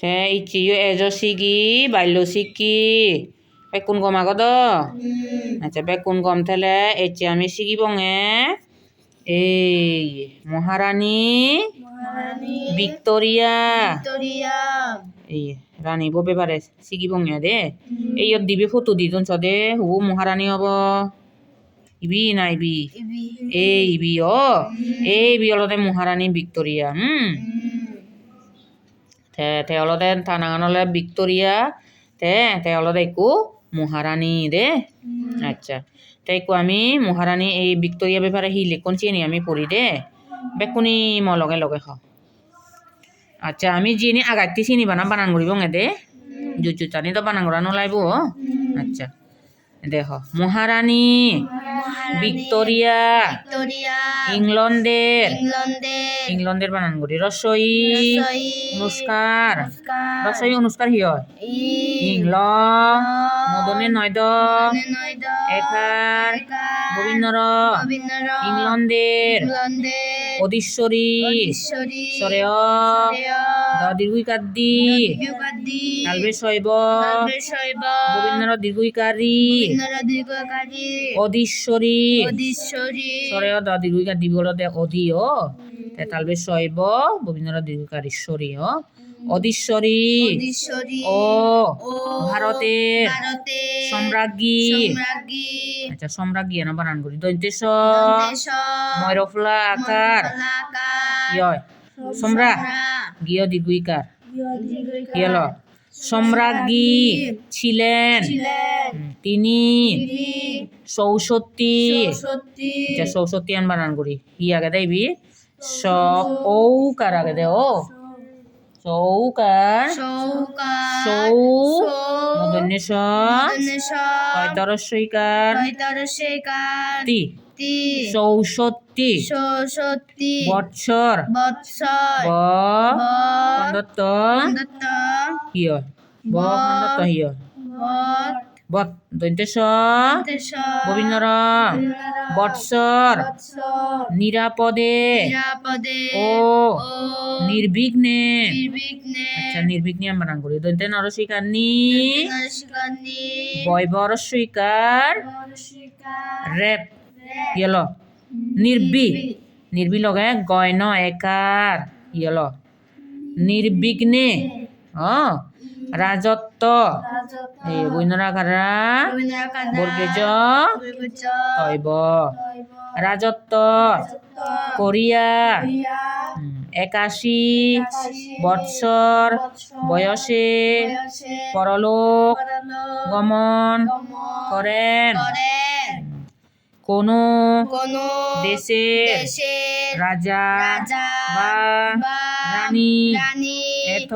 তে ইচিও এজো সিগি বাইলো সিকি বেকুন গম আগদ আচ্ছা বেকুন গম থেলে এচে আমি সিগি বঙে এই মহারানী ভিক্টোরিয়া এই রানী ববে পারে সিগি বঙে দে এই দিবি ফটো দি তুন দে হুবু মহারানী হব ইবি না ইবি ইবি এই ইবি অ এই বি অলতে মহারানী ভিক্টোরিয়া হুম তে তে অলতে থানাগানলে ভিক্টোরিয়া তে তে অলতে একো মহারানী দে। আচ্ছা তাই কো আমি মহারানী এই ভিক্টোরিয়া ব্যাপারে হি লেখন চিনি আমি পড়ি দে। বেকুনি ম লগে লগে খ আচ্ছা আমি যিনি আগাইতে চিনি বানা বানান করিব দে? জুজু টানি তো বানান করা নলাইব আচ্ছা দেখ মহারানী ভিক্টোরিয়া ভিক্টোরিয়া ইংল্যান্ডের ইংল্যান্ডে ইংল্যান্ডের বানান করি রসই অনুষ্কার রসই অনুষ্কার হিয়? ই ইংল মদনে নয়দ একার গোবিন্দর ইংল্যান্ডের ইংল্যান্ডে ঈশ্বরী সরেয় কালবে শৈব। গোবিন্দর দীর্ঘিকারী। অধীশ্বরী। সরেয় দ দীর্ঘিকার শৈব গোবিন্দর দীর্ঘিকার অধীশ্বরী। ও ভারতের ভারতে। সম্রাজ্ঞী। আচ্ছা সম্রাজ্ঞী এনে বানান করি। দন্তেশ। ময়রফুলা আকার। লাকা গিয় দীর্ঘিকার ইয়েল সম্রাজ্ঞী ছিলেন। তিনি। চৌষট্টি। চৌষট্টি। আন বানান করি ই আগে দেবি স ঔকার আগে দে ও চৌকার চৌকা চৌ মদন্যেশ পঁয়তরস্বইকার শেখার তি। তি চৌষট্টি সত্যি বৎসর। বৎসর। ব। ব খন্দত্ত দত্ত হিয়। ব খন্দত্ত হিয়। বৎ। গোবিন্দর। বৎসর। নিরাপদে। ও। নির্বিঘ্নে। নির্বিঘ্নে। আচ্ছা নির্বিঘ্নে আমি বানান করি। দন্তে নরসিকার নি বয়বর নরসিকার রেপ। ইয়েল নির্বি নির্বি লগে গয়ন একার ইয়েল নির্বিঘ্নে অ রাজত্ব এই বৈন্যরাকারা বর্গেজ তৈব রাজত্ব কোরিয়া একাশি বৎসর বয়সে পরলোক গমন করেন কোন কোন দেশের রাজা বা রানী এত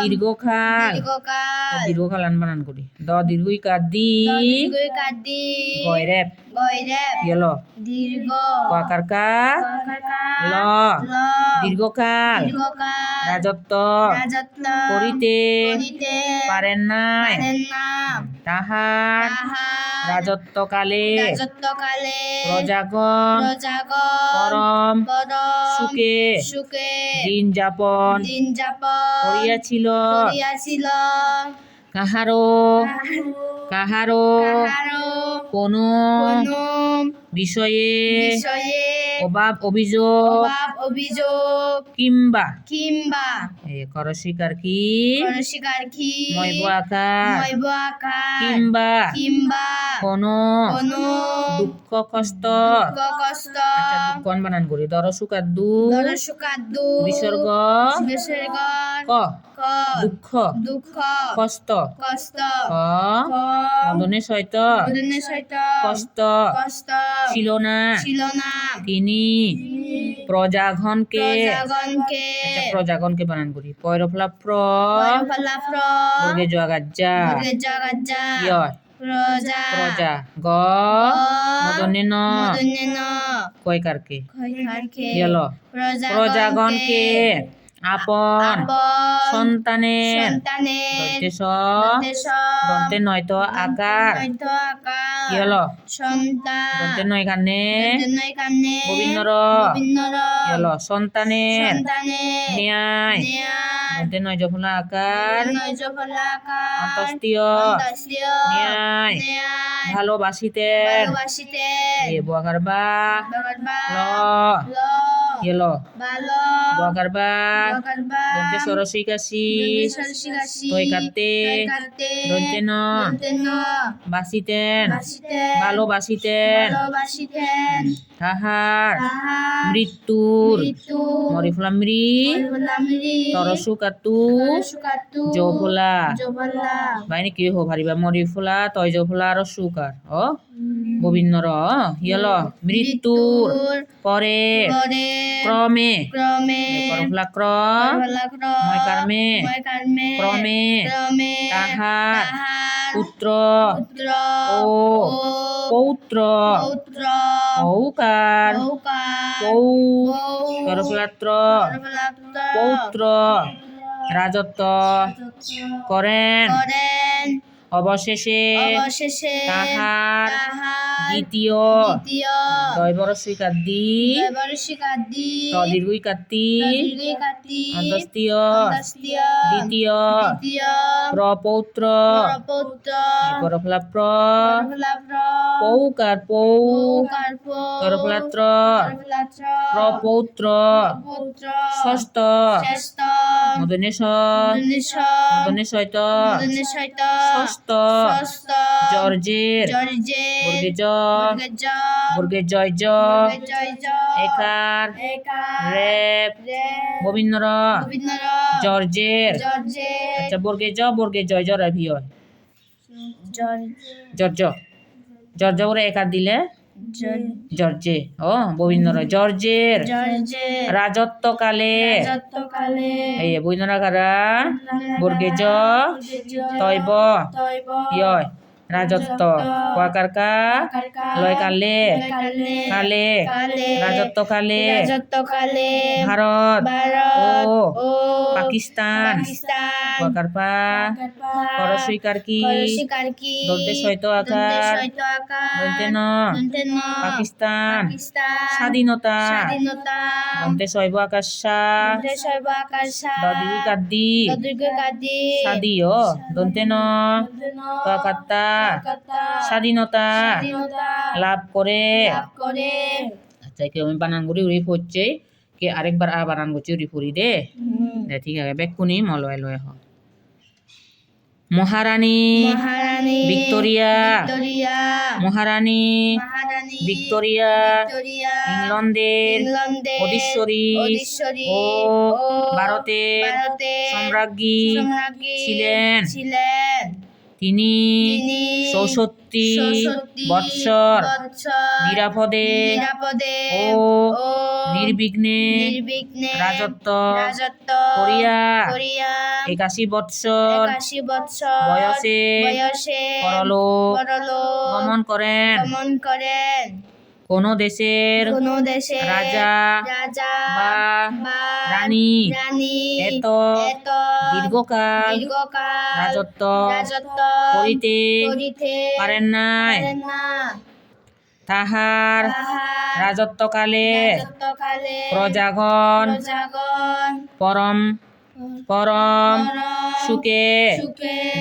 দীর্ঘকাল দীর্ঘকাল আনবান আন বানান করি দ দীর্ঘই কাদি গয়রেপ ইয়েল। দীর্ঘ। কাকার কা ল। ল। দীর্ঘকাল। রাজত্ব। করিতে পারেন নাই তাহার রাজত্বকালে প্রজাগণ পরম সুখে সুখে দিন যাপন করিয়াছিল। করিয়াছিল। কাহারো কোনো কোনো বিষয়ে অভাব অভিযোগ অভিযোগ কিংবা কিংবা এ কর স্বীকার কি? স্বীকার কি? আকার ময়ব আকার কিংবা কিংবা কোনো কোনো দুঃখ কষ্ট দুঃখ কষ্ট আচ্ছা দুঃখ বানান করি। দর সুকার দু দরসুকাদু বিসর্গ বিসর্গ ক? ক? দুঃখ দুঃখ কষ্ট কষ্ট ক মদনে সৈত মদনের সহিত কষ্ট। কষ্ট। ছিল না। ছিল না। তিনি প্রজাগণকে প্রজাগণকে আচ্ছা প্রজাগণকে বানান করি। পয়রফলা প্র। ফলাফ্র বর্গে জগাজ্জা জগাজ্জা ইয় প্রজা। প্রজা। গ। মদনে ন। মদনের কয়কারকে? খৈখারকে ইয়ল প্রজাগণকে। প্রজাগণকে। আপন সন্তানের দন্তে নয়তো আকার। কি হলো? দন্তে নয় কানে গোবিন্দর। কি হলো? সন্তানের। ন্যায়। দন্তে নয় জফলা আকার। অন্তস্তীয় ন্যায়। ভালোবাসিতেন। ভালোবাসিতেন। বা। ল। ল এলো ভালো বগার বা বগরবা দন্তে সরসী কাশি তৈ কাটতে দন্তে ন বাসিতেন ভালো বাসিতেন তাহার মৃত্যুর মৃত্যু মরিফলা মৃ মরিফলামৃ তরসু কাতু সুকাতু জফলা বাইনি কি হো ভারিবা? মরিফুলা তয় জফলা আর সুকার। ও গোবিন্দর হিয়ল মৃত্যুর। পরে? ক্রমে? ক্রমে? করফলা ক্র? ময় কর্মে? ক্রমে? তাহার পুত্র? পুত্র? ও? পৌত্র? পৌত্র? পৌ করফলাত্র করফলা পুত্র রাজত্ব। করেন। অবশেষে তাহার দ্বিতীয় দ্বিতীয় দৈবর কাদ্দি বর্ষিকাদি তদীর্ঘই কাত্তি কাতি অন্তস্তীয় দ্বিতীয় প্রপৌত্র। পৌত্র করফলা প্র করফলাপ্র পৌকার পৌ করফলাত্র প্রপৌত্র। পৌত্র ষষ্ঠ। মদনেশ মদনেশয়ত ষষ্ঠ। জর্জের। জর্জে বর্গে জ বর্গে জয় জ একার। রেপ। গোবিন্দর। জর্জের। আচ্ছা বর্গে জ বর্গে জয় জ রাভি হয় জর্জে। জর্জ একা করে দিলে? জর্জে ও গোবিন্দর জর্জের। জর্জে। রাজত্বকালে। এই বৈন্দরা কারা? বর্গেজ। তৈব। ইয়। রাজত্ব। কোয়াকার কা লয় কালে কালে কালে কালে ভারত। ভারত। ও। পাকিস্তান। কোয়াকার পা করসুইকার কি? দন্তে শৈত আকার। দন্তে ন। পাকিস্তান। স্বাধীনতা। দন্তে শৈব আকাশ। শৈব কাদ্দি। দদুর্গ কাদি সাদি দন্তে ন। কাকাত্তা স্বাধীনতা লাভ করে। আচ্ছা কেউ আমি বানান করি উড়ি পড়ছে কে আরেকবার আর বানান করছি উড়ি ফুরি দে। ঠিক আছে বেকুনি মলয় লয় হ। মহারানী ভিক্টোরিয়া। মহারানী ভিক্টোরিয়া। ইংল্যান্ডের ইংল্যান্ডে অধীশ্বরী ও ভারতের সম্রাজ্ঞী ছিলেন। তিনি চৌষট্টি বৎসর নিরাপদে ও নির্বিঘ্নে রাজত্ব রাজত্ব করিয়া একাশি বৎসর বয়সে পরলোক গমন করেন। কোন দেশের রাজা বা রানী এত দীর্ঘকাল রাজত্ব রাজত্ব করিতে পারেন নাই। তাহার রাজত্বকালে প্রজাগণ পরম পরম সুখে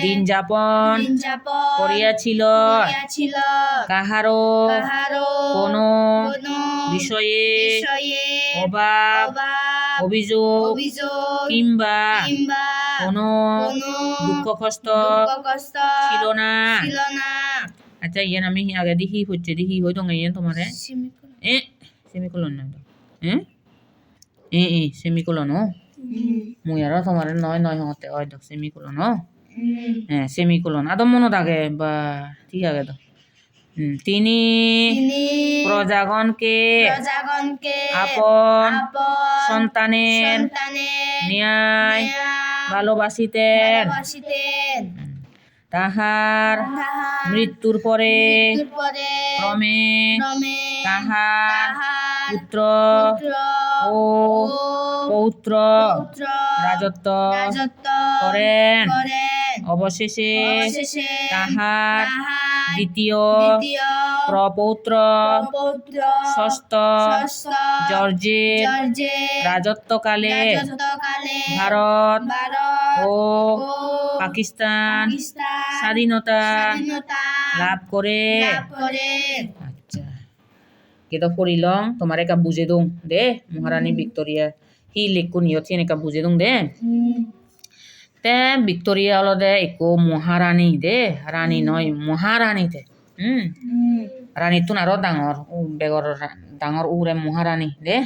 দিন যাপন করিয়াছিল। কাহারও কোনো বিষয়ে অভাব অভিযোগ কিংবা কোনো দুঃখ কষ্ট ছিল না। আচ্ছা ইয়ান আমি আগে দেখি হচ্ছে দেখি হই দঙ্গে ইয়ান তোমারে। এ সেমিকোলন না এ এ এ সেমিকোলন ও। মুই আর তোমার নয় নয় হতে ওই দক সেমিকোলন ও। হ্যাঁ সেমিকোলন। আদম মনত আগে বা ঠিক আছে তো তিনি তিনি প্রজাগণকে আপন সন্তানের ন্যায় ভালোবাসিতেন। তাহার মৃত্যুর পরে ক্রমে তাহার পুত্র ও পৌত্র রাজত্ব করেন। অবশেষে তাহার দ্বিতীয় প্রপৌত্র পৌত্র ষষ্ঠ জর্জের জর্জে রাজত্বকালে ভারত ও পাকিস্তান স্বাধীনতা লাভ করে। আচ্ছা। kita ফুৰিলং তোমাৰ একা বুজে দং দে মহাৰাণী ভিক্টৰিয়া সি লিখো নিয়ত এনেকা বুজে দং। দে তে ভিক্টৰিয়া অলদে একো মহাৰাণী দে ৰাণী নয় মহাৰাণী দে। উম। ৰাণীটোন আৰু ডাঙৰ উ, বেগৰ ৰা- ডাঙৰ উৰে মহাৰাণী দে।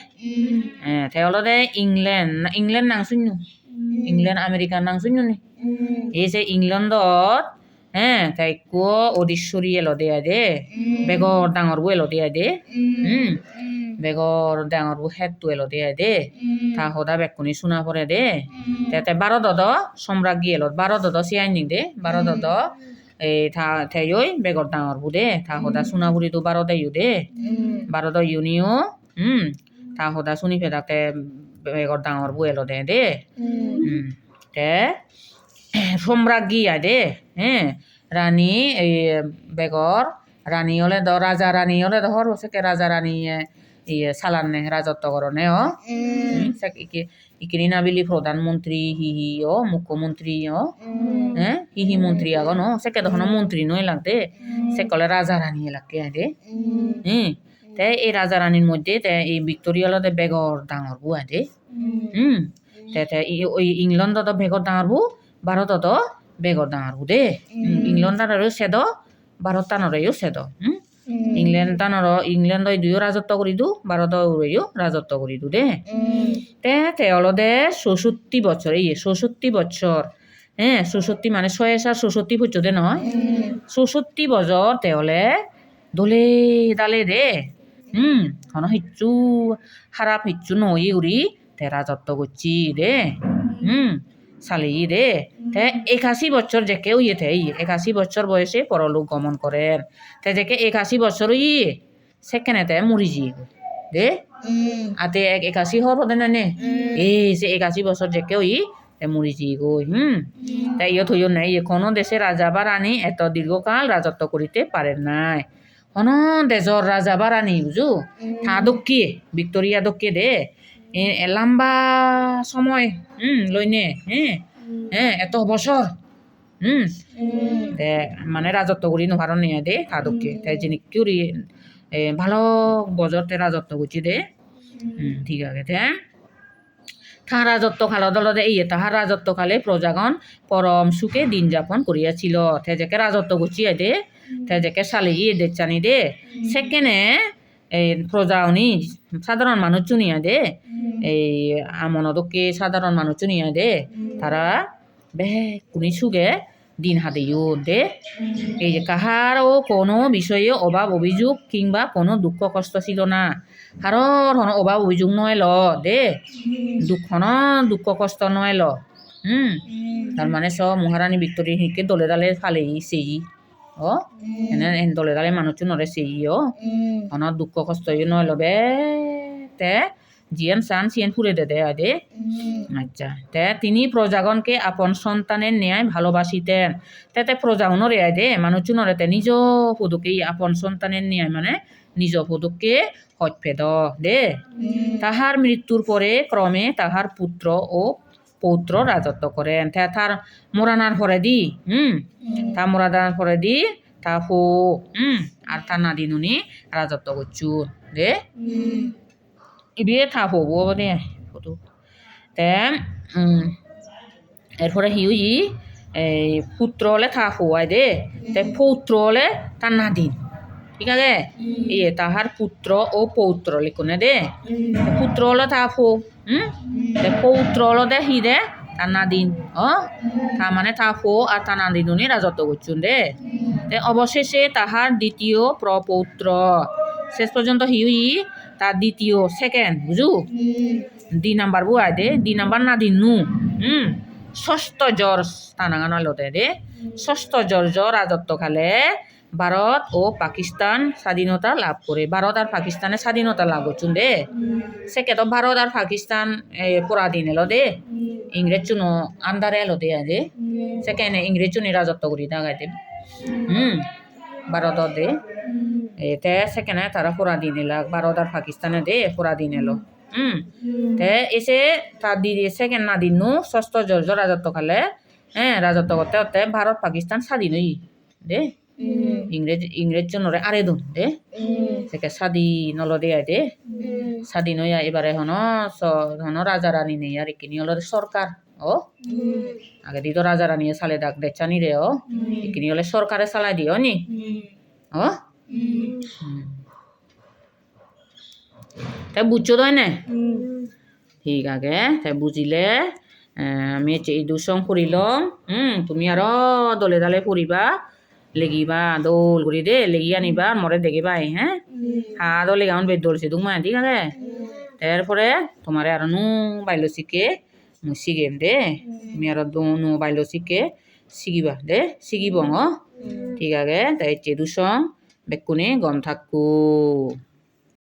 এ তে অলদে ইংলেণ্ড ইংলেণ্ড নাংচুন্যু ইংলেণ্ড আমেৰিকা নাংচুন্যু নি এই যে ইংলেণ্ডত হে তাইকো অদীশ্বৰী এলদিয়া দে বেগৰ ডাঙৰবোৰ এলদিয়া দে উম। বেগৰ ডাঙৰবোৰ হেডটো এলদিয়া দে তা সদা বেকুনি চুনা পৰে দে। তাতে বাৰ দদ সম্ৰাজ্ঞী এলত বাৰ দদ চিয়াই নি দে। বাৰ দদ এই থা থেয়ৈ বেগৰ ডাঙৰবোৰ দে থা চুনা বুঢ়ীটো বাৰ দেয়ো দে বাৰ দ ইউনিও উম। থা সদা চুনি ফেদাকে বেগৰ ডাঙৰবোৰ এলদে দে উম, তে সম্রাজ্ঞী আদে হ্যাঁ রানী এই বেগর রানী হলে দ রাজা রানী হলে ধর সেকে রাজা রানী ইয়ে সালানে রাজত্ব করনে ও ইকিনি নাবিলি প্রধানমন্ত্রী হিহি ও মুখ্যমন্ত্রী ও হ্যাঁ হিহি মন্ত্রী আগন ও সেকে তখন মন্ত্রী নয় লাগতে সে কলে রাজা রানী লাগে আদে হুম তে এই রাজা রানীর মধ্যে তে এই ভিক্টোরিয়ালতে বেগর ডাঙর বুয়া দে হুম তে তে ই- ওই ইংলেণ্ডত বেগৰ ডাঙৰবোৰ ভাৰতত বেগৰ ডাঙৰবোৰ দেই ইংলেণ্ডত আৰু চেদ ভাৰত টানৰেও চেদ। হুম ইংলেণ্ড টানৰ ইংলেণ্ডই দুয়ো ৰাজত্ব কৰি দিওঁ ভাৰতৰেও ৰাজত্ব কৰি দিওঁ দেই। তে তেওলদে চৌষট্টি বছর এই চৌষট্টি বছর হ্যাঁ চৌষট্টি মানে ছয় হাজার চৌষট্টি পর্যন্ত নয় চৌষট্টি বছর তেওলে দলে দালে দে। হুম হন হিচ্ছু খারাপ হিচ্ছু নই উড়ি তে রাজত্ব করছি দে। হুম চালি দে তে একাশি বছর যেকে ইয়ে থে একাশি বছর বয়সে পরলোক গমন করেন। তে যেকে একাশি বছর ই সেকেন্ডেতে মরি জি। দে। আতে এক একাশী হর হতে নে এই যে একাশি বছর যে কেউ ই তে মরিছি গই হুম। তাই ইয়ে থইও নাই কোনো দেশে রাজা বা রানী এত দীর্ঘকাল রাজত্ব করিতে পারেন নাই। হন দেশর রাজা বা রানী বুঝু? থা দক্ষিয়ে ভিক্টোরিয়া দক্ষিয়ে দে। এ এ লম্বা সময় হুম লইনে হ্যাঁ হ্যাঁ এত বছর হুম। তে মানে রাজত্ব করি নোহারণ নিয়ে দে দক্ষিয়ে তাই যিনি কিউরি ভালো বজরতে রাজত্ব করছি দে। হুম, ঠিক আছে তে। তাহার রাজত্ব কাল দলতে এই তাহার রাজত্ব কালে প্রজাগণ পরম সুখে দিন যাপন করিয়াছিল তেজেকে রাজত্ব গুছিয়ে দে তেজেকে সালি ইয়ে দেখছানি দে। সেকেন্ডে এই প্রজাউনি সাধারণ মানুষ চুনিয়া দে। এই আমনদকে সাধারণ মানুষ চুনিয়া দে। তারা বে কুনি সুগে দিন হাতেও দে। এই যে কাহারও কোনো বিষয়ে অভাব অভিযোগ কিংবা কোনো দুঃখ কষ্ট ছিল না। কারোর হন অভাব অভিযোগ নয় ল দে দুঃখ ন দুঃখ কষ্ট নয় ল হুম। তার মানে সব মহারানী ভিক্টোরি হিকে দলে দালে ফালে সেই ও এনে এন দলে দালে মানুষ নরে সেই ও হন দুঃখ কষ্ট ইয়ে নয় ল বে তে জিয়ান সান সিয়ান ফুরে দে দে আদে। আচ্ছা। তে তিনি প্রজাগণকে আপন সন্তানের ন্যায় ভালোবাসিতেন তাতে প্রজাগণ রেয়াই দে মানুষ নরেতে নিজ পদুকে আপন সন্তানের ন্যায় মানে নিজ পদুকে হত্যেদ দে। তাহার মৃত্যুর পরে ক্রমে তাহার পুত্র ও পৌত্র রাজত্ব করেন তা তার মোরানার পরে দি হুম? তা মোরাদার পরে দি তা হো হুম? আর তার নাদিনুনি রাজত্ব করছু দে? ইবিয়ে থা হব দে ফটো। তে এরপরে হিউ ই এই পুত্র হলে থা হওয়ায় দে। তে পৌত্র হলে তার নাদিন ঠিক আছে? ইয়ে তাহার পুত্র ও পৌত্র লিখুনে দে। পুত্র হলে তা ফো হুম? তে পৌত্র হলো দে হি? দে তার নাদিন ও তার মানে তা ফো আর তার নাদিনুনি রাজত্ব করছুন দে তে অবশেষে তাহার দ্বিতীয় প্রপৌত্র। শেষ পর্যন্ত হিউই তার দ্বিতীয় সেকেন্ড বুঝু? দুই নাম্বার বুয়াই দে দুই নাম্বার না দিন নু হুম? ষষ্ঠ জ্বর স্থানাগান লতে দে ষষ্ঠ জ্বর্য রাজত্বকালে ভারত ও পাকিস্তান স্বাধীনতা লাভ করে। ভারত আর পাকিস্তানে স্বাধীনতা লাভ করছুন দে। সেকে তো ভারত আর পাকিস্তান পরাধীন এলো দে। ইংরেজ চুনো আন্দারে এলো দে দে সেখানে ইংরেজ চুনি রাজত্ব করি দেখাইতে হুম, ভারত দে। এতে সেখানে তারা পরাধীন এলাক ভারত আর পাকিস্তানে দে, পরাধীন এলো। হুম, তে এসে তার দিদি সেকেন্ড না দিনু ষষ্ঠ জর্জ রাজত্ব কালে হ্যাঁ রাজত্ব করতে করতে ভারত পাকিস্তান স্বাধীন হই দে। ইংরেজ ইংরেজ জনরে আরে দুন দে সেকে স্বাধীন হলো দে। আই দে স্বাধীন হইয়া এবারে হন হন রাজা রানী নেই আর একিনি হলো সরকার ও। আগে দি তো রাজা রানী সালে ডাক দেখছানি রে ও। একিনি হলে সরকারে চালাই দিও নি। ও। তাই বুঝছ তাই না ঠিক আছে তাই বুঝিলে আমি এই দুসং ফুরিলম হুম তুমি আরও দলে দলে ফুরিবা। লেগিবা দোল করি রে লেগি আনিবা আর মরে দেখিবা হ্যাঁ হা? দলে গাউন বেদ দলছে তুমি ঠিক আছে তারপরে তোমারে আর নু বাইলো শিখে মুসি গেম দে। তুমি আর দু নু বাইলো শিখে শিখিবা দে শিখিব ঠিক আছে তাই চেদুসং বেকুনি গম থাকু